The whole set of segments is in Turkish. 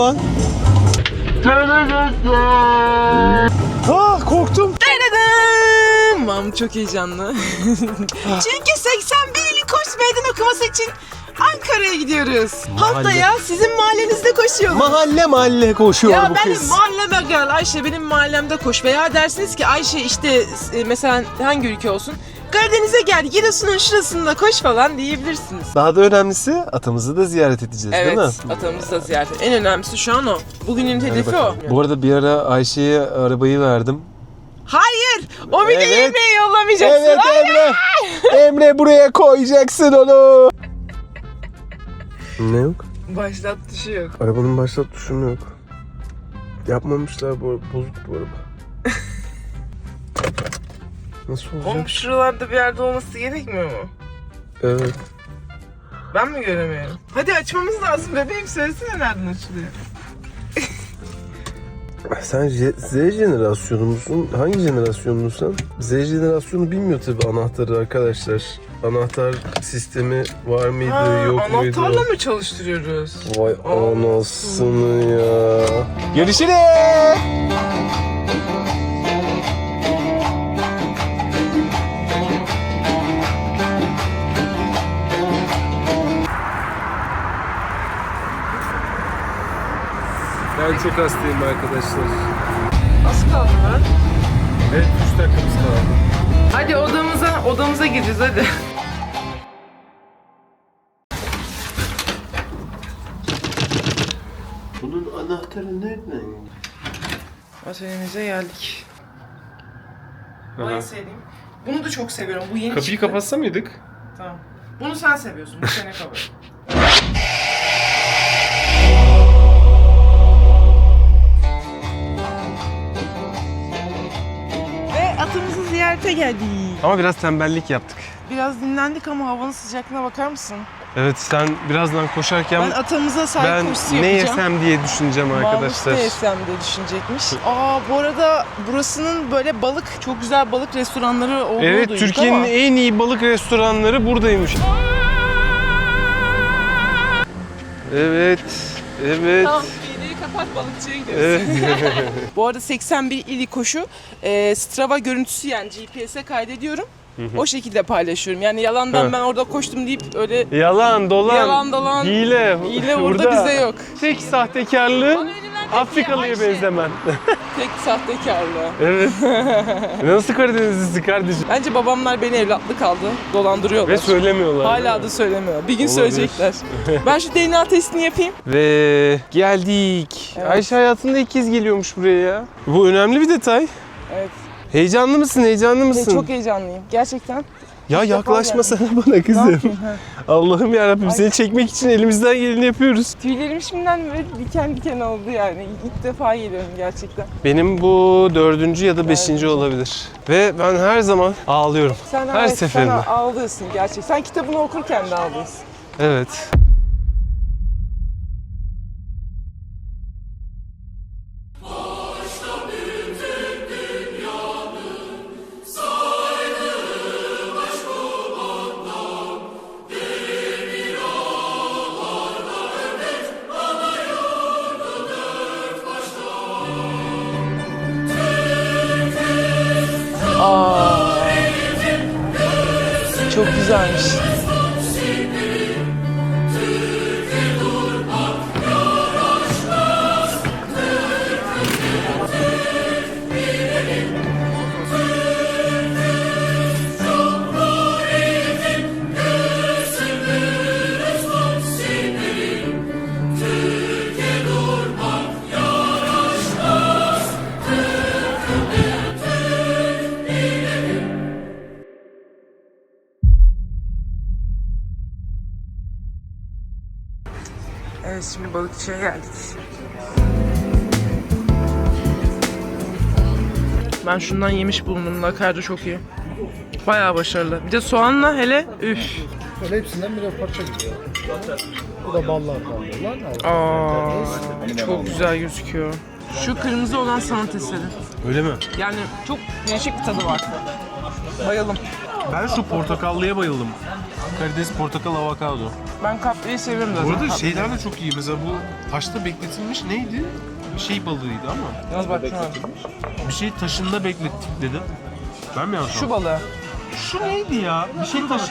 lan? Ah korktum. Mam çok heyecanlı. Çünkü 81 ili koş meydan okuması için Ankara'ya gidiyoruz. Mahalle. Haftaya sizin mahallenizde koşuyoruz. Mahalle mahalle koşuyor ya bu benim kız. mahalleme gel Ayşe benim mahallemde koş veya dersiniz ki Ayşe işte e, mesela hangi ülke olsun Karadeniz'e gel Giresun'un şurasında koş falan diyebilirsiniz. Daha da önemlisi atamızı da ziyaret edeceğiz Evet değil mi? atamızı da ziyaret et. En önemlisi şu an o. Bugünün hedefi o. Bu arada bir ara Ayşe'ye arabayı verdim. Hayır! O bir de Evet. yemeği yollamayacaksın. Evet Emre. Emre buraya koyacaksın onu. Ne yok? Başlat tuşu yok. Arabanın başlat tuşunu yok. Yapmamışlar bu bozuk bu araba. Nasıl Oğlum olacak? şuralarda bir yerde olması gerekmiyor mu? Evet. Ben mi göremiyorum? Hadi açmamız lazım bebeğim söylesene nereden açılıyor. Sen Je- Z jenerasyonu musun? Hangi jenerasyonlusun sen? Z jenerasyonu bilmiyor tabii anahtarı arkadaşlar. Anahtar sistemi var mıydı, Ha, yok muydu? anahtarla mı çalıştırıyoruz? Vay anasını ya. Görüşürüz. Ben çok hastayım arkadaşlar. Az kaldı lan. Evet 3 dakikamız kaldı. Hadi odamıza, odamıza gireceğiz hadi. Bunun anahtarı nereden? Atölyemize geldik. Bu en sevdiğim. Bunu da çok seviyorum. Bu yeni Kapıyı çıktı. kapatsa mıydık? Tamam. Bunu sen seviyorsun. Bu sene kalır. Geldik. Ama biraz tembellik yaptık. Biraz dinlendik ama havanın sıcaklığına bakar mısın? Evet sen birazdan koşarken Ben atamıza sahip ben koşusu ne yapacağım. yesem diye düşüneceğim arkadaşlar. Ne yesem diye düşünecekmiş. Aa bu arada burasının böyle balık, çok güzel balık restoranları olduğunu Evet duyduk Türkiye'nin ama. en iyi balık restoranları buradaymış. Evet. Evet. Tamam, kapat balıkçıya gidiyoruz. Bu arada 81 ili koşu e, Strava görüntüsü yani GPS'e kaydediyorum. O şekilde paylaşıyorum. Yani yalandan ben orada koştum deyip öyle Yalan, dolan, Yalan, dolan, hile. hile burada bize yok. Tek sahtekarlığın Afrikalı'ya benzemen. tek sahtekarlığı. evet. Nasıl Karadenizlisi kardeşim? Bence babamlar beni evlatlık aldı. Dolandırıyorlar. Ve söylemiyorlar. Hala da söylemiyor. Bir gün Olabilir. söyleyecekler. ben şu DNA testini yapayım. Ve geldik. Evet. Ayşe hayatında ilk kez geliyormuş buraya ya. Bu önemli bir detay. Evet. Heyecanlı mısın? Heyecanlı mısın? çok heyecanlıyım. Gerçekten. Ya yaklaşmasana bana kızım. Allah'ım yarabbim Ay. seni çekmek için elimizden geleni yapıyoruz. Tüylerim şimdiden böyle diken diken oldu yani. İlk defa geliyorum gerçekten. Benim bu dördüncü ya da beşinci olabilir. Ve ben her zaman ağlıyorum. Sen Her evet, seferinde. Sen ağlıyorsun gerçekten. Sen kitabını okurken de ağlıyorsun. Evet. Evet şimdi balıkçıya geldik. Ben şundan yemiş bulundum. Lakardı çok iyi. Bayağı başarılı. Bir de soğanla hele üf. Böyle hepsinden birer parça gidiyor. Bu da ballar kalıyorlar. Aa, çok güzel gözüküyor. Şu kırmızı olan sanat eseri. Öyle mi? Yani çok değişik bir tadı var. Bayıldım. Ben şu portakallıya bayıldım. Karides, portakal, avokado. Ben kaplayı seviyorum zaten. Bu arada şeyler de çok iyi. Mesela bu taşta bekletilmiş neydi? Bir şey balığıydı ama. Yalnız bak şuna. Bir şey taşında beklettik dedi. Ben mi yanlış Şu balığı. Şu neydi ya? Bir şey taş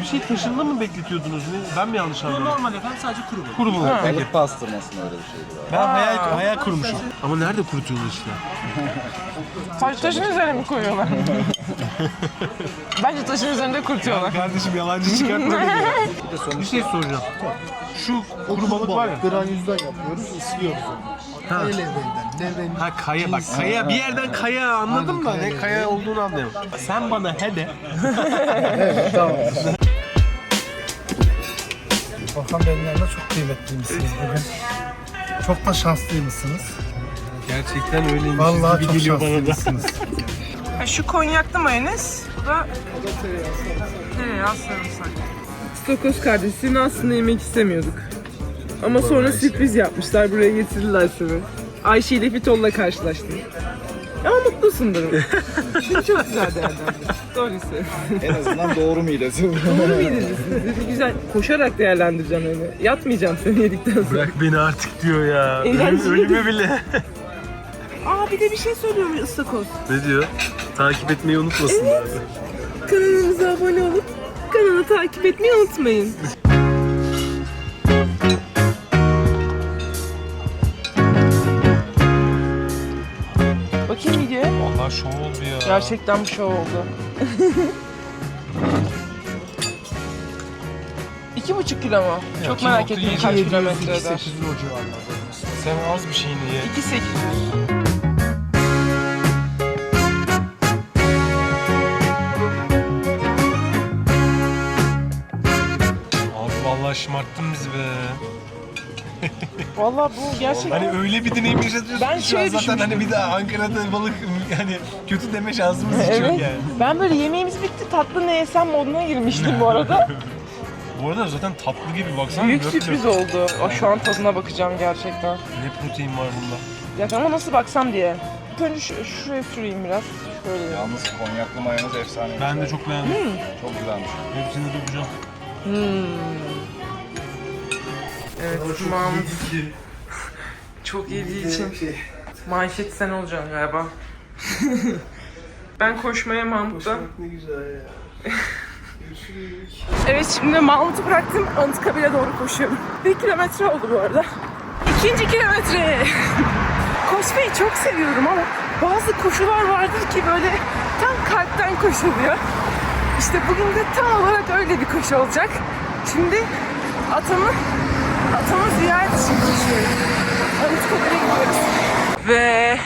bir şey taşında mı bekletiyordunuz? Ne? Ben mi yanlış anladım? Normal efendim sadece kuru balık. Kuru balık. Peki. Balık pastırmasında öyle bir şeydi. var. Ben hayal, hayal kurmuşum. Ama nerede kurutuyorlar işte? Taş, taşın üzerine mi koyuyorlar? Bence taşın üzerinde kurutuyorlar. Kardeşim yalancı çıkartma beni ya. Bir şey soracağım. Şu kuru balık var ya. Granülden yapıyoruz, ıslıyoruz onu. Ha. El levrenden, levrenin Ha kaya bak kaya bir yerden kaya anladım da ne kaya olduğunu anlayamadım. Sen bana he de. Volkan Bey'in yanında çok kıymetliymişsiniz bugün. Çok da şanslıymışsınız. Gerçekten öyleymiş Vallahi gibi çok geliyor bana da. şanslıymışsınız. Ha, şu konyaklı mayonez. Bu da tereyağı sarımsak. Stokoz kardeş aslında yemek istemiyorduk. Ama sonra sürpriz yapmışlar. Buraya getirdiler seni. Ayşe ile Fitol'la karşılaştın. Ama mutlusundur. Seni çok güzel değerlendirdim. Doğrusu. En azından doğru midesi. Doğru muydunuz? Dedi güzel. Koşarak değerlendireceğim öyle. Yatmayacağım seni yedikten sonra. Bırak beni artık diyor ya. Ölüm, Eğlenceli. ölüme bile. Aa bir de bir şey söylüyorum ıstakoz. ne diyor? Takip etmeyi unutmasınlar. Kanalımıza abone olup kanalı takip etmeyi unutmayın. Videoya. Vallahi şov oldu ya. Gerçekten bir şey oldu. İki buçuk kilo mu? Çok merak ettim kaç kilometre eder. Sen az bir şeyini ye. İki sekiz yüz. Abi vallahi şımarttın bizi be. Valla bu gerçekten... Hani öyle bir deneyim yaşatıyorsun Ben ki şu an şöyle zaten hani bir daha Ankara'da balık yani kötü deme şansımız hiç yok yani. Ben böyle yemeğimiz bitti tatlı ne yesem moduna girmiştim bu arada. Bu arada zaten tatlı gibi baksana. Büyük dört sürpriz dört. oldu. Aa, şu an tadına bakacağım gerçekten. Ne protein var bunda. Ya ama nasıl baksam diye. İlk önce şu, şuraya süreyim biraz. Şöyle. Yalnız konyaklı mayonez efsane. Ben de çok beğendim. Çok güzelmiş. Hepsini dökeceğim. Evet Mahmut çok yediği için manşet sen olacaksın galiba. ben koşmaya Mahmut'ta. Ne güzel ya. Evet şimdi Mahmut'u bıraktım Anıtkabir'e doğru koşuyorum. Bir kilometre oldu bu arada. İkinci kilometre. Koşmayı çok seviyorum ama bazı koşular vardır ki böyle tam kalpten koşuluyor. İşte bugün de tam olarak öyle bir koşu olacak. Şimdi atamı, atamı ziyaret için koşuyorum. Anıtkabir'e gidiyoruz. Ve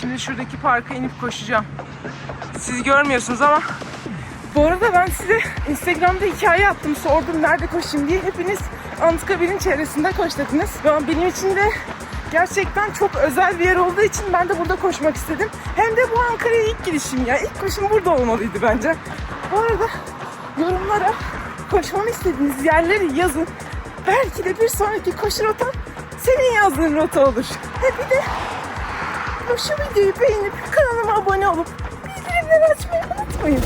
şimdi şuradaki parka inip koşacağım. Siz görmüyorsunuz ama bu arada ben size Instagram'da hikaye attım. Sordum nerede koşayım diye. Hepiniz Anıtkabir'in çevresinde koş dediniz. Ama benim için de gerçekten çok özel bir yer olduğu için ben de burada koşmak istedim. Hem de bu Ankara'ya ilk girişim ya. İlk koşum burada olmalıydı bence. Bu arada yorumlara koşmamı istediğiniz yerleri yazın. Belki de bir sonraki koşu rotam senin yazdığın rota olur. He bir de şu videoyu beğenip kanalıma abone olup bildirimleri açmayı unutmayın.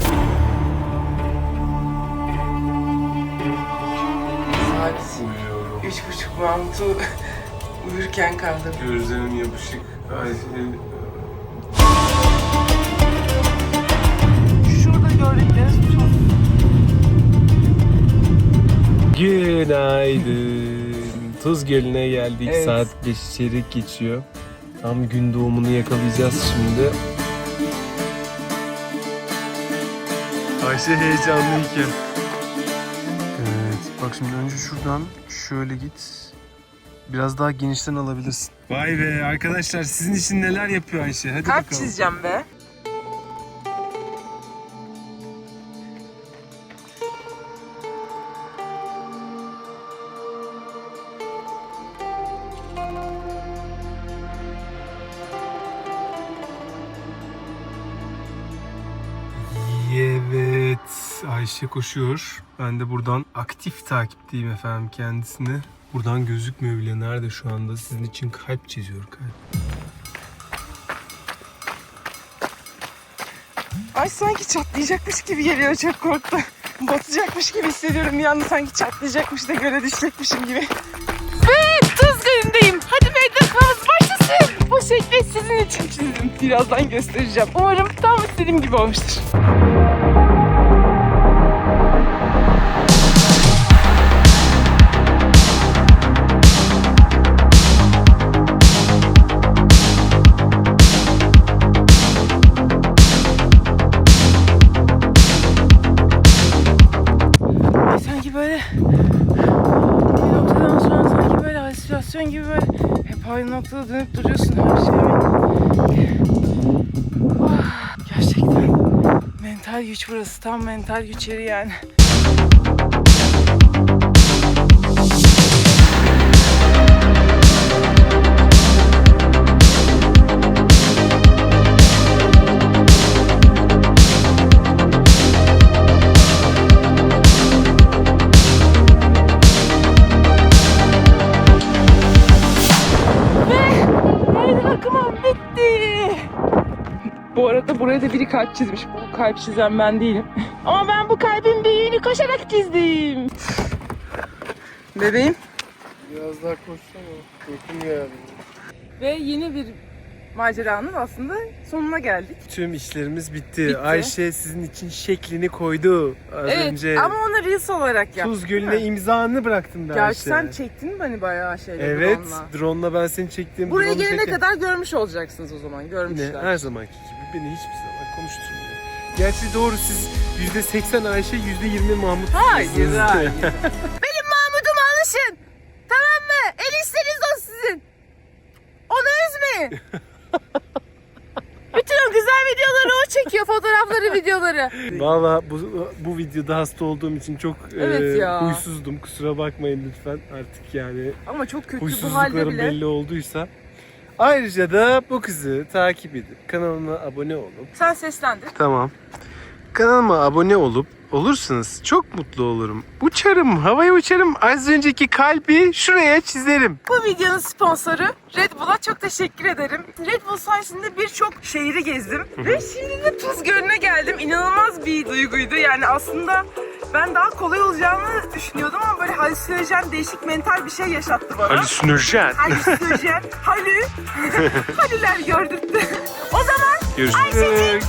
Saat üç buçuk Mahmut'u uyurken kaldırdım. Gözlerim yapışık. Ay, Şurada gördükleriniz Günaydın. Tuz Gölü'ne geldik. Evet. Saat 5 çeyrek geçiyor. Tam gün doğumunu yakalayacağız şimdi. Ayşe heyecanlıyken. Evet. Bak şimdi önce şuradan şöyle git. Biraz daha genişten alabilirsin. Vay be arkadaşlar sizin için neler yapıyor Ayşe? Hadi kalp bakalım. çizeceğim be. Evet, Ayşe koşuyor. Ben de buradan aktif takipteyim efendim kendisini. Buradan gözükmüyor bile nerede şu anda. Sizin için kalp çiziyor kalp. Ay sanki çatlayacakmış gibi geliyor çok korktum. Batacakmış gibi hissediyorum bir anda sanki çatlayacakmış da göle düşecekmişim gibi. Ve tuz gölündeyim. Hadi meydan okumanız başlasın. Bu şekli sizin için çizdim. Birazdan göstereceğim. Umarım tam istediğim gibi olmuştur. Halüsinasyon gibi böyle hep aynı noktada dönüp duruyorsun her şey. Gerçekten mental güç burası. Tam mental güç yeri yani. Kalp çizmiş. Bu kalp çizen ben değilim. Ama ben bu kalbin büyüğünü koşarak çizdim. Bebeğim. Biraz daha koşsana. Uykum geldi. Ve yeni bir maceranın aslında sonuna geldik. Tüm işlerimiz bitti. Bitti. Ayşe sizin için şeklini koydu. Az evet önce ama onu Reels olarak yaptık. Tuz Gölü'ne imzanı bıraktın da Gerçi Ayşe. sen çektin mi beni bayağı şeyle Evet, drone'la? drone'la ben seni çektiğim Buraya gelene çektim. kadar görmüş olacaksınız o zaman. Yine Görmüşler. her zamanki gibi beni hiçbir zaman konuşturmuyor. Gerçi doğru siz %80 Ayşe, %20 Mahmut. Hayır, hayır. Benim Mahmut'uma alışın. Tamam mı? El işleriniz o sizin. Onu üzmeyin. Bütün o güzel videoları o çekiyor. Fotoğrafları, videoları. Valla bu, bu videoda hasta olduğum için çok Evet e, ya. huysuzdum. Kusura bakmayın lütfen. Artık yani Ama çok kötü bu halde huysuzluklarım bile. belli olduysa. Ayrıca da bu kızı takip edip kanalıma abone olup Sen seslendir. Tamam. Kanalıma abone olup olursanız çok mutlu olurum. Uçarım, havaya uçarım. Az önceki kalbi şuraya çizerim. Bu videonun sponsoru Red Bull'a çok teşekkür ederim. Red Bull sayesinde birçok şehri gezdim. Ve şimdi de Tuz Gölü'ne geldim. İnanılmaz bir duyguydu. Yani aslında ben daha kolay olacağını düşünüyordum ama böyle halüsinojen değişik mental bir şey yaşattı bana. Halüsinojen. Halüsinojen, halü, halüler gördürttü. o zaman Görüşürüz.